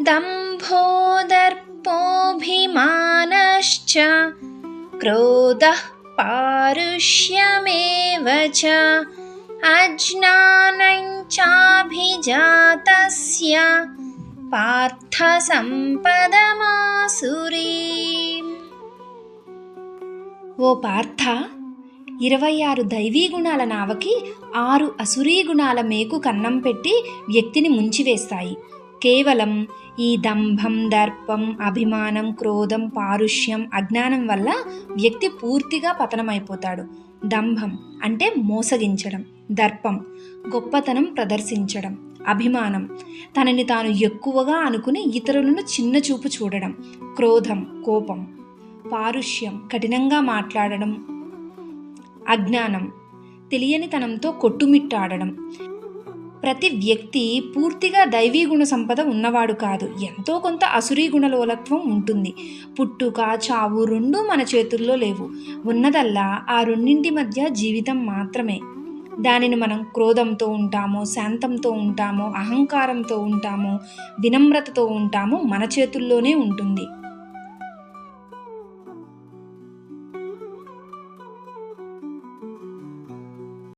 दम्भोदर्पोऽभिमानश्च क्रोधः पारुष्यमेव च अज्ञानं चाभिजातस्य पार्थसम्पदमासुरीम् ఓ పార్థ ఇరవై ఆరు దైవీ గుణాల నావకి ఆరు అసురీ గుణాల మేకు కన్నం పెట్టి వ్యక్తిని ముంచివేస్తాయి కేవలం ఈ దంభం దర్పం అభిమానం క్రోధం పారుష్యం అజ్ఞానం వల్ల వ్యక్తి పూర్తిగా పతనమైపోతాడు. దంభం అంటే మోసగించడం దర్పం గొప్పతనం ప్రదర్శించడం అభిమానం తనని తాను ఎక్కువగా అనుకుని ఇతరులను చిన్నచూపు చూడడం క్రోధం కోపం పారుష్యం కఠినంగా మాట్లాడడం అజ్ఞానం తెలియనితనంతో కొట్టుమిట్టాడడం ప్రతి వ్యక్తి పూర్తిగా దైవీ గుణ సంపద ఉన్నవాడు కాదు. ఎంతో కొంత అసురీ గుణలోలత్వం ఉంటుంది. పుట్టుక చావు రెండూ మన చేతుల్లో లేవు. ఉన్నదల్లా ఆ రెండింటి మధ్య జీవితం మాత్రమే. దానిని మనం క్రోధంతో ఉంటామో శాంతంతో ఉంటామో అహంకారంతో ఉంటామో వినమ్రతతో ఉంటామో మన చేతుల్లోనే ఉంటుంది.